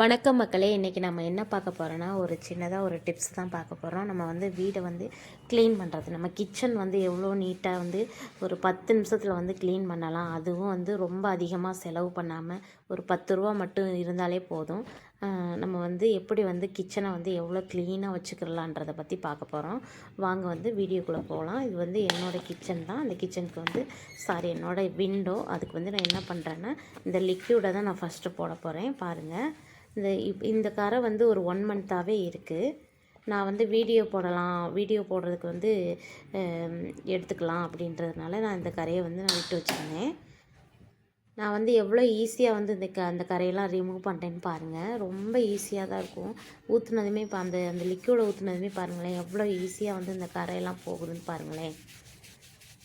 வணக்கம் மக்களே. இன்றைக்கி நம்ம என்ன பார்க்க போகிறோன்னா ஒரு சின்னதாக ஒரு டிப்ஸ் தான் பார்க்க போகிறோம் நம்ம வந்து வீடை வந்து க்ளீன் பண்ணுறது நம்ம கிச்சன் வந்து எவ்வளோ நீட்டாக வந்து ஒரு பத்து நிமிஷத்தில் வந்து க்ளீன் பண்ணலாம். அதுவும் வந்து ரொம்ப அதிகமாக செலவு பண்ணாமல் ஒரு பத்து ரூபா மட்டும் இருந்தாலே போதும். நம்ம வந்து எப்படி வந்து கிச்சனை வந்து எவ்வளோ க்ளீனாக வச்சுக்கிறலான்றதை பற்றி பார்க்க போகிறோம் வாங்க வந்து வீடியோக்குள்ளே போகலாம். இது வந்து என்னோடய கிச்சன் தான். அந்த கிச்சனுக்கு வந்து சாரி என்னோடய விண்டோ அதுக்கு வந்து நான் என்ன பண்ணுறேன்னா இந்த லிக்யூடை தான் நான் ஃபஸ்ட்டு போட போகிறேன் பாருங்கள் இந்த இப் இந்த கரை வந்து ஒரு ஒன் மந்த்தாகவே இருக்குது நான் வந்து வீடியோ போடலாம் வீடியோ போடுறதுக்கு வந்து எடுத்துக்கலாம் அப்படின்றதுனால நான் இந்த கரையை வந்து நான் விட்டு வச்சுருந்தேன். நான் வந்து எவ்வளோ ஈஸியாக வந்து இந்த க அந்த கரையெல்லாம் ரிமூவ் பண்ணிட்டேன்னு பாருங்கள் ரொம்ப ஈஸியாக தான் இருக்கும். ஊற்றுனதுமே இப்போ அந்த அந்த லிக்யூடை ஊற்றுனதுமே பாருங்களேன் எவ்வளோ ஈஸியாக வந்து இந்த கரையெல்லாம் போகுதுன்னு பாருங்களேன்.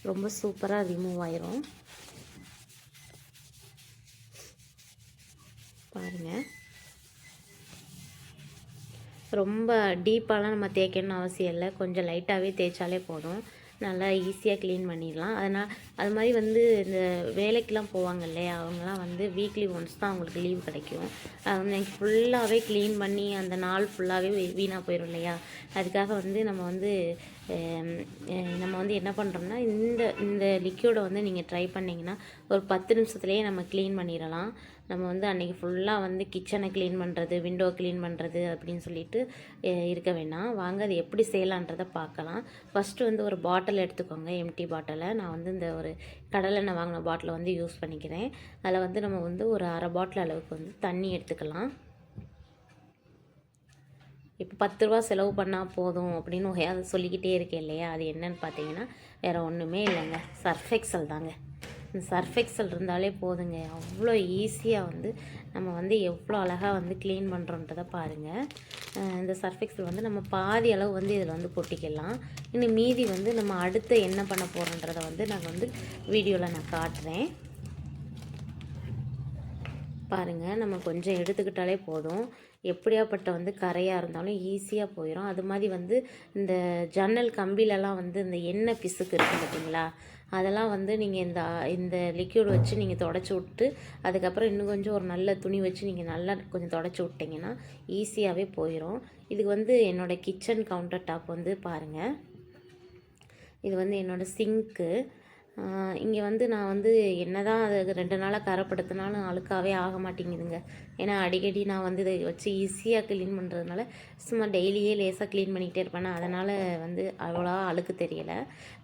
ரொம்ப சூப்பராக ரிமூவ் ஆயிரும். பாருங்கள் ரொம்ப டீப்பாலாம் நம்ம தேய்க்கணும்னு அவசியம் இல்லை. கொஞ்சம் லைட்டாகவே தேய்ச்சாலே போதும். நல்லா ஈஸியாக க்ளீன் பண்ணிடலாம். அதனால் அது மாதிரி வந்து இந்த வேலைக்கெலாம் போவாங்க இல்லையா? அவங்களாம் வந்து வீக்லி ஒன்ஸ் தான் அவங்களுக்கு லீவ் கிடைக்கும். அது வந்து எனக்கு ஃபுல்லாகவே க்ளீன் பண்ணி அந்த நாள் ஃபுல்லாகவே வீணாக போயிடும் இல்லையா? அதுக்காக வந்து நம்ம வந்து நம்ம வந்து என்ன பண்ணுறோம்னா இந்த இந்த லிக்யூடை வந்து நீங்கள் ட்ரை பண்ணிங்கன்னா ஒரு பத்து நிமிஷத்துலேயே நம்ம க்ளீன் பண்ணிடலாம். நம்ம வந்து அன்றைக்கி ஃபுல்லாக வந்து கிச்சனை க்ளீன் பண்ணுறது விண்டோ க்ளீன் பண்ணுறது அப்படின்னு சொல்லிட்டு இருக்க வேணாம். வாங்க அது எப்படி செய்யலான்றதை பார்க்கலாம். ஃபஸ்ட்டு வந்து ஒரு பாட்டில் எடுத்துக்கோங்க எம்டி பாட்டிலை நான் வந்து இந்த ஒரு கடலெண்ணெய் வாங்கின பாட்டிலை வந்து யூஸ் பண்ணிக்கிறேன். அதில் வந்து நம்ம வந்து ஒரு அரை பாட்டில் அளவுக்கு வந்து தண்ணி எடுத்துக்கலாம். இப்போ பத்து ரூபா செலவு பண்ணால் போதும் அப்படின்னு அதை சொல்லிக்கிட்டே இருக்கேன் இல்லையா? அது என்னன்னு பார்த்தீங்கன்னா வேறு ஒன்றுமே இல்லைங்க. சர்ஃபெக்சல் தாங்க. இந்த சர்ஃப் எக்ஸல் இருந்தாலே போதுங்க. அவ்வளோ ஈஸியாக வந்து நம்ம வந்து எவ்வளோ அழகாக வந்து க்ளீன் பண்ணுறோன்றதை பாருங்கள் இந்த சர்ஃப் எக்ஸல் வந்து நம்ம பாதி அளவு வந்து இதில் வந்து கொட்டிக்கலாம். இன்னும் மீதி வந்து நம்ம அடுத்து என்ன பண்ண போகிறோன்றதை வந்து நான் வந்து வீடியோவில் நான் காட்டுறேன். பாருங்கள் நம்ம கொஞ்சம் எடுத்துக்கிட்டாலே போதும். எப்படியாப்பட்ட வந்து கரையாக இருந்தாலும் ஈஸியாக போயிடும் அது மாதிரி வந்து இந்த ஜன்னல் கம்பிலலாம் வந்து இந்த எண்ணெய் பிசுக்கு இருக்குது பார்த்தீங்களா அதெல்லாம் வந்து நீங்கள் இந்த இந்த லிக்யூட் வச்சு நீங்கள் தொடச்சி விட்டு அதுக்கப்புறம் இன்னும் கொஞ்சம் ஒரு நல்ல துணி வச்சு நீங்கள் நல்லா கொஞ்சம் தொடச்சி விட்டிங்கன்னா ஈஸியாகவே போயிடும் இதுக்கு வந்து என்னோடய கிச்சன் கவுண்டர் டாப் வந்து பாருங்கள் இது வந்து என்னோடய சிங்க்கு இங்கே வந்து நான் வந்து என்ன தான் அது ரெண்டு நாளாக கரப்படுத்தினாலும் அழுக்காவே ஆக மாட்டேங்குதுங்க. ஏன்னா அடிக்கடி நான் வந்து இதை வச்சு ஈஸியாக க்ளீன் பண்ணுறதுனால சும்மா டெய்லியே லேசாக க்ளீன் பண்ணிக்கிட்டே இருப்பேன். அதனால் வந்து அவ்வளோ அழுக்கு தெரியலை.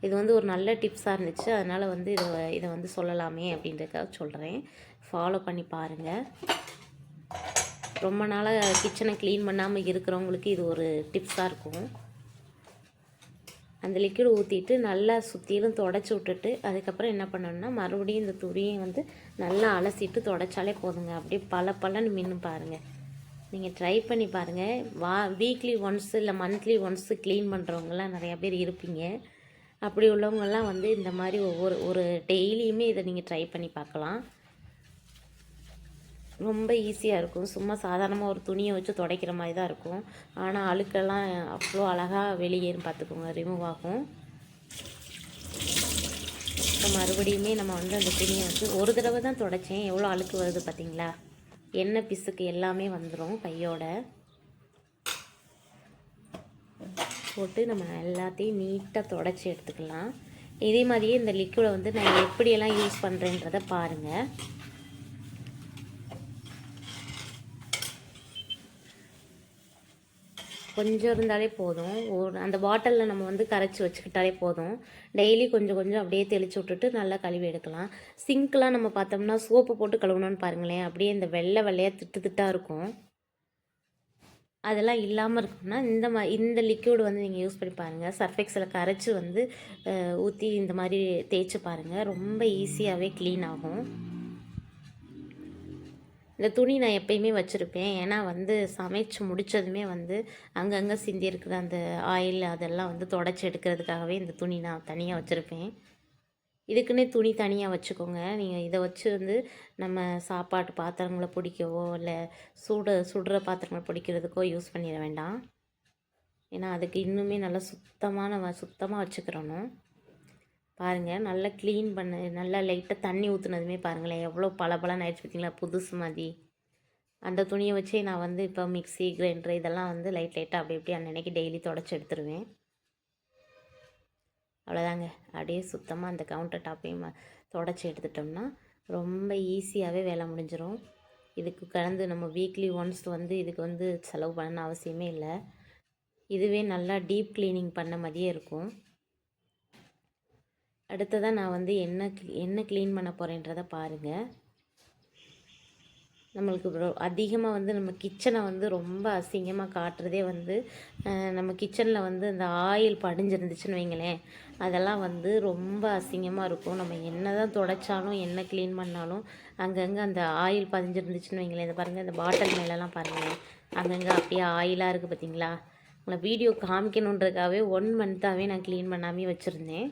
இது வந்து ஒரு நல்ல டிப்ஸாக இருந்துச்சு. அதனால் வந்து இதை இதை வந்து சொல்லலாமே அப்படின்றதுக்காக சொல்கிறேன் ஃபாலோ பண்ணி பாருங்கள் ரொம்ப நாளாக கிச்சனை க்ளீன் பண்ணாமல் இருக்கிறவங்களுக்கு இது ஒரு டிப்ஸாக இருக்கும். அந்த லிக்விட் ஊற்றிட்டு நல்லா சுற்றிலும் தொடச்சி விட்டுட்டு அதுக்கப்புறம் என்ன பண்ணணும்னா மறுபடியும் இந்த துணியை வந்து நல்லா அலசிட்டு தொடச்சாலே போதுங்க. அப்படியே பல பலன்னு மின்னு பாருங்கள் நீங்கள் ட்ரை பண்ணி பாருங்கள் வா வீக்லி ஒன்ஸ் இல்லை மந்த்லி ஒன்ஸ் க்ளீன் பண்ணுறவங்கலாம் நிறையா பேர் இருப்பீங்க. அப்படி உள்ளவங்கெல்லாம் வந்து இந்த மாதிரி ஒவ்வொரு ஒரு டெய்லியுமே இதை நீங்கள் ட்ரை பண்ணி பார்க்கலாம். ரொம்ப ஈஸியாக இருக்கும். சும்மா சாதாரணமாக ஒரு துணியை வச்சு துடைக்கிற மாதிரி தான் இருக்கும். ஆனால் அழுக்கெல்லாம் அவ்வளோ அழகாக வெளியேறும் பார்த்துக்கோங்க ரிமூவ் ஆகும். இப்போ மறுபடியுமே நம்ம வந்து அந்த துணியை வந்து ஒரு தடவை தான் துடைச்சேன். எவ்வளோ அழுக்கு வருது பார்த்தீங்களா? எண்ணெய் பிசுக்கு எல்லாமே வந்துடும் கையோட. போட்டு நம்ம எல்லாத்தையும் நீட்டாக தொடச்சி எடுத்துக்கலாம். இதே மாதிரியே இந்த லிக்விடை வந்து நான் எப்படியெல்லாம் யூஸ் பண்ணுறேன்றதை பாருங்கள் கொஞ்சம் இருந்தாலே போதும். ஒரு அந்த பாட்டிலில் நம்ம வந்து கரைச்சி வச்சுக்கிட்டாலே போதும். டெய்லி கொஞ்சம் கொஞ்சம் அப்படியே தெளித்து விட்டுட்டு நல்லா கழுவி எடுக்கலாம். சிங்க்லாம் நம்ம பார்த்தோம்னா சோப்பு போட்டு கழுவணும்னு பாருங்களேன். அப்படியே இந்த வெள்ளை வெள்ளையாக திட்டு திட்டாக இருக்கும். அதெல்லாம் இல்லாமல் இருக்கணும்னா இந்த மா இந்த லிக்யூடு வந்து நீங்கள் யூஸ் பண்ணி பாருங்கள் சர்ஃபெக்ஸில் கரைச்சி வந்து ஊற்றி இந்த மாதிரி தேய்ச்சி பாருங்கள் ரொம்ப ஈஸியாகவே க்ளீன் ஆகும். இந்த துணி நான் எப்பயுமே வச்சுருப்பேன். ஏன்னா வந்து சமைச்சு முடித்ததுமே வந்து அங்கங்கே சிந்தி இருக்கிற அந்த ஆயில் அதெல்லாம் வந்து தொடச்சி எடுக்கிறதுக்காகவே இந்த துணி நான் தனியாக வச்சுருப்பேன். இதுக்குன்னே துணி தனியாக வச்சுக்கோங்க. நீங்கள் இதை வச்சு வந்து நம்ம சாப்பாட்டு பாத்திரங்களை பிடிக்கவோ இல்லை சூட சுடுற பாத்திரங்களை பிடிக்கிறதுக்கோ யூஸ் பண்ணிட வேண்டாம். ஏன்னா அதுக்கு இன்னுமே நல்லா சுத்தமான வ- சுத்தமாக வச்சுக்கிறணும். பாருங்கள் நல்லா க்ளீன் பண்ண நல்லா லைட்டாக தண்ணி ஊற்றுனதுமே பாருங்களேன் எவ்வளோ பளபளன்னு ஆயிடுச்சு பார்த்தீங்களா புதுசு மாதிரி. அந்த துணியை வச்சே நான் வந்து இப்போ மிக்ஸி கிரைண்டர் இதெல்லாம் வந்து லைட் லைட்டாக அப்படி இப்படி அன்னன்னைக்கு டெய்லி தொடச்சி எடுத்துருவேன். அவ்வளோதாங்க அப்படியே சுத்தமாக அந்த கவுண்டர் டாப்பையும் தொடச்சி எடுத்துட்டோம்னா ரொம்ப ஈஸியாகவே வேலை முடிஞ்சிடும் இதுக்கு கலந்து நம்ம வீக்லி ஒன்ஸ் வந்து இதுக்கு வந்து செலவு பண்ணணும்னு அவசியமே இல்லை. இதுவே நல்லா டீப் க்ளீனிங் பண்ண மாதிரியே இருக்கும். அடுத்ததாக நான் வந்து என்ன என்ன க்ளீன் பண்ண போகிறேன்றதை பாருங்கள் நம்மளுக்கு அதிகமாக வந்து நம்ம கிச்சனை வந்து ரொம்ப அசிங்கமாக காட்டுறதே வந்து நம்ம கிச்சனில் வந்து இந்த ஆயில் படிஞ்சிருந்துச்சுன்னு வைங்களேன் அதெல்லாம் வந்து ரொம்ப அசிங்கமாக இருக்கும். நம்ம என்ன தான் துடைச்சாலும் என்ன க்ளீன் பண்ணாலும் அங்கங்கே அந்த ஆயில் பதிஞ்சிருந்துச்சுன்னு வைங்களேன். இதை பாருங்கள் இந்த பாட்டில் மேலெலாம் பாருங்களேன் அங்கங்கே அப்படியே ஆயிலாக இருக்குது பார்த்தீங்களா உங்களை வீடியோ காமிக்கணுன்றதுக்காகவே ஒன் மந்த்தாகவே நான் க்ளீன் பண்ணாமே வச்சுருந்தேன்.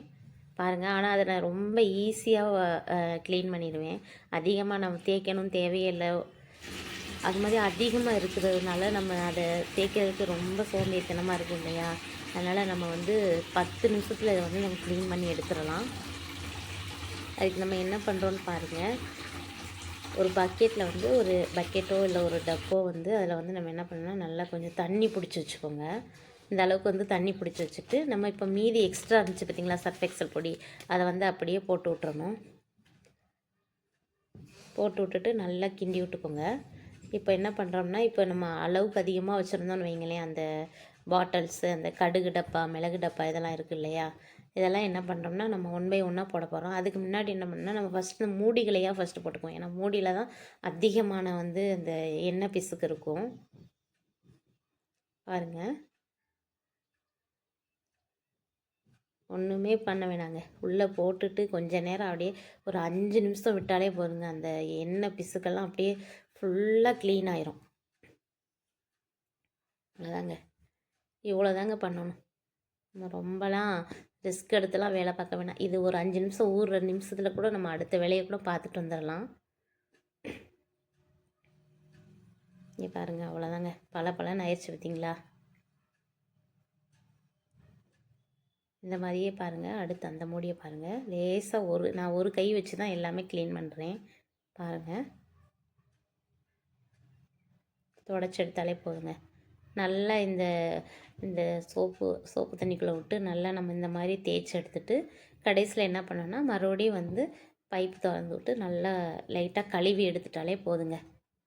பாருங்கள் ஆனால் அதை நான் ரொம்ப ஈஸியாக க்ளீன் பண்ணிடுவேன். அதிகமாக நம்ம தேய்க்கணும் தேவையில்லை. அது மாதிரி அதிகமாக இருக்கிறதுனால நம்ம அதை தேய்க்கிறதுக்கு ரொம்ப சோம்பேறித்தனமாக இருக்கும் இல்லையா? அதனால் நம்ம வந்து பத்து நிமிஷத்தில் இதை வந்து நம்ம க்ளீன் பண்ணி எடுத்துடலாம். அதுக்கு நம்ம என்ன பண்ணுறோன்னு பாருங்கள் ஒரு பக்கெட்டில் வந்து ஒரு பக்கெட்டோ இல்லை ஒரு டப்போ வந்து அதில் வந்து நம்ம என்ன பண்ணணும் நல்லா கொஞ்சம் தண்ணி பிடிச்சி வச்சுக்கோங்க. இந்த அளவுக்கு வந்து தண்ணி பிடிச்சி வச்சுட்டு நம்ம இப்போ மீதி எக்ஸ்ட்ரா இருந்துச்சு பார்த்தீங்களா சர்ஃப் எக்ஸல் பொடி அதை வந்து அப்படியே போட்டு விட்றணும் போட்டு விட்டுட்டு நல்லா கிண்டி விட்டுக்கோங்க. இப்போ என்ன பண்ணுறோம்னா இப்போ நம்ம அளவுக்கு அதிகமாக வச்சுருந்தோம்னு வைங்களேன் அந்த பாட்டில்ஸு அந்த கடுகு டப்பா மிளகு டப்பா இதெல்லாம் இருக்குது இல்லையா? இதெல்லாம் என்ன பண்ணுறோம்னா நம்ம ஒன் பை ஒன்னாக போட போகிறோம் அதுக்கு முன்னாடி என்ன பண்ணால் நம்ம ஃபஸ்ட்டு மூடிகளையாக ஃபஸ்ட்டு போட்டுக்குவோம். ஏன்னா மூடியில் தான் அதிகமான வந்து அந்த எண்ணெய் பிசுக்கு இருக்கும். பாருங்கள் ஒன்றுமே பண்ண வேணாங்க. உள்ளே போட்டுட்டு கொஞ்ச நேரம் அப்படியே ஒரு அஞ்சு நிமிஷம் விட்டாலே போதுங்க. அந்த எண்ணெய் பிசுக்கெல்லாம் அப்படியே ஃபுல்லாக க்ளீன் ஆயிரும். அவ்வளோதாங்க இவ்வளோதாங்க பண்ணணும். ரொம்பலாம் ரிஸ்க் எடுத்துலாம் வேலை பார்க்க வேணாம். இது ஒரு அஞ்சு நிமிஷம் ஊறுற நிமிஷத்தில் கூட நம்ம அடுத்த வேலையை கூட பார்த்துட்டு வந்துடலாம். இங்கே பாருங்கள் அவ்வளோதாங்க பல பலன்னு ஆயிடுச்சு பார்த்தீங்களா? இந்த மாதிரியே பாருங்கள் அடுத்து அந்த மூடியை பாருங்கள் லேசாக ஒரு நான் ஒரு கை வச்சு தான் எல்லாமே க்ளீன் பண்ணுறேன் பாருங்கள் தொடச்செடுத்தாலே போதுங்க. நல்லா இந்த இந்த சோப்பு சோப்பு தண்ணிக்குள்ளே விட்டு நல்லா நம்ம இந்த மாதிரி தேய்ச்சி எடுத்துட்டு கடைசியில் என்ன பண்ணோன்னா மறுபடியும் வந்து பைப் திறந்து விட்டு நல்லா லைட்டாக கழுவி எடுத்துட்டாலே போதுங்க.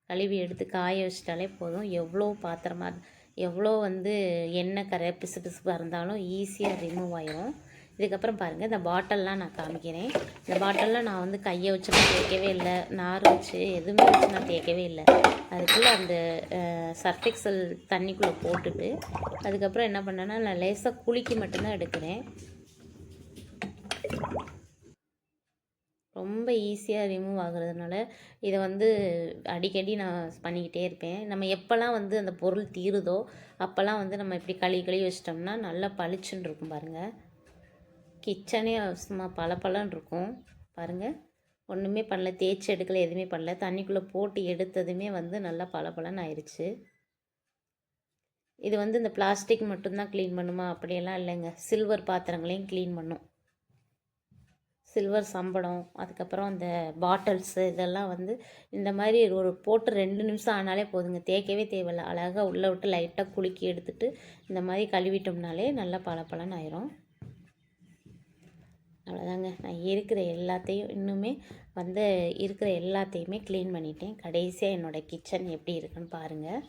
கழுவி எடுத்து காய வச்சிட்டாலே போதும். எவ்வளோ பாத்திரமாக எவ்வளோ வந்து எண்ணெய் கரை பிசு பிசுப்பாக இருந்தாலும் ஈஸியாக ரிமூவ் ஆயிரும். இதுக்கப்புறம் பாருங்கள் இந்த பாட்டில்லாம் நான் காமிக்கிறேன். இந்த பாட்டிலில் நான் வந்து கையை வச்சு நான் தேய்க்கவே இல்லை. நார் வச்சு எதுவுமே வச்சு நான் தேய்க்கவே இல்லை. அதுக்குள்ளே அந்த சர்ஃபெக்சல் தண்ணிக்குள்ளே போட்டுட்டு அதுக்கப்புறம் என்ன பண்ணேன்னா நான் லேசாக குளிக்க மட்டும்தான் எடுக்கிறேன். ரொம்ப ஈஸியாக ரிமூவ் ஆகுறதுனால இதை வந்து அடிக்கடி நான் பண்ணிக்கிட்டே இருப்பேன். நம்ம எப்போல்லாம் வந்து அந்த பொருள் தீருதோ அப்போல்லாம் வந்து நம்ம இப்படி கழுவி கழுவி வச்சிட்டோம்னா நல்லா பளிச்சுன்னு இருக்கும் பாருங்கள் கிச்சனே சும்மா பல இருக்கும். பாருங்கள் ஒன்றுமே பண்ணல. தேய்ச்சி எடுக்கல எதுவுமே பண்ணல. தண்ணிக்குள்ளே போட்டு எடுத்ததுமே வந்து நல்லா பளபளன்னு ஆயிடுச்சு இது வந்து இந்த பிளாஸ்டிக் மட்டும்தான் க்ளீன் பண்ணுமா? அப்படியெல்லாம் இல்லைங்க. சில்வர் பாத்திரங்களையும் க்ளீன் பண்ணும். சில்வர் சம்படம் அதுக்கப்புறம் அந்த பாட்டில்ஸு இதெல்லாம் வந்து இந்த மாதிரி ஒரு போட்டு ரெண்டு நிமிஷம் ஆனாலே போதுங்க. தேய்க்கவே தேவையில்ல. அழகாக உள்ளே விட்டு லைட்டாக குலுக்கி எடுத்துட்டு இந்த மாதிரி கழுவிட்டோம்னாலே நல்லா பளபளன்னு ஆயிரும். அவ்வளோதாங்க. நான் இருக்கிற எல்லாத்தையும் இன்னுமே வந்து இருக்கிற எல்லாத்தையுமே க்ளீன் பண்ணிட்டேன். கடைசியாக என்னோடய கிச்சன் எப்படி இருக்குன்னு பாருங்கள்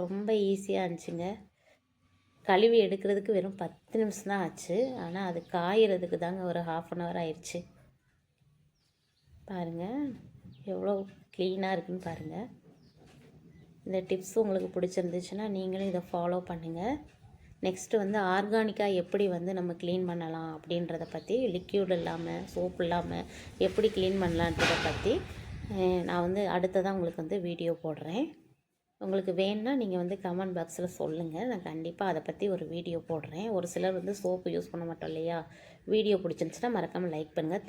ரொம்ப ஈஸியாக இருந்துச்சுங்க. கழுவி எடுக்கிறதுக்கு வெறும் பத்து நிமிஷம் தான் ஆச்சு. ஆனால் அது காயறதுக்கு தாங்க ஒரு ஹாஃப் அன் ஹவர் ஆயிடுச்சு பாருங்கள் எவ்வளோ க்ளீனாக இருக்குன்னு பாருங்கள் இந்த டிப்ஸ் உங்களுக்கு பிடிச்சிருந்துச்சுன்னா நீங்களும் இதை ஃபாலோ பண்ணுங்கள் நெக்ஸ்ட்டு வந்து ஆர்கானிக்காக எப்படி வந்து நம்ம க்ளீன் பண்ணலாம் அப்படின்றத பற்றி லிக்யூட் இல்லாமல் சோப் இல்லாமல் எப்படி க்ளீன் பண்ணலான்றதை பற்றி நான் வந்து அடுத்ததான் உங்களுக்கு வந்து வீடியோ போடுறேன். உங்களுக்கு வேணும்னா நீங்கள் வந்து கமெண்ட் பாக்ஸில் சொல்லுங்கள் நான் கண்டிப்பாக அதை பற்றி ஒரு வீடியோ போடுறேன். ஒரு சிலர் வந்து சோப்பு யூஸ் பண்ண மாட்டோம் இல்லையா? வீடியோ பிடிச்சிருந்துச்சுன்னா மறக்காமல் லைக் பண்ணுங்கள்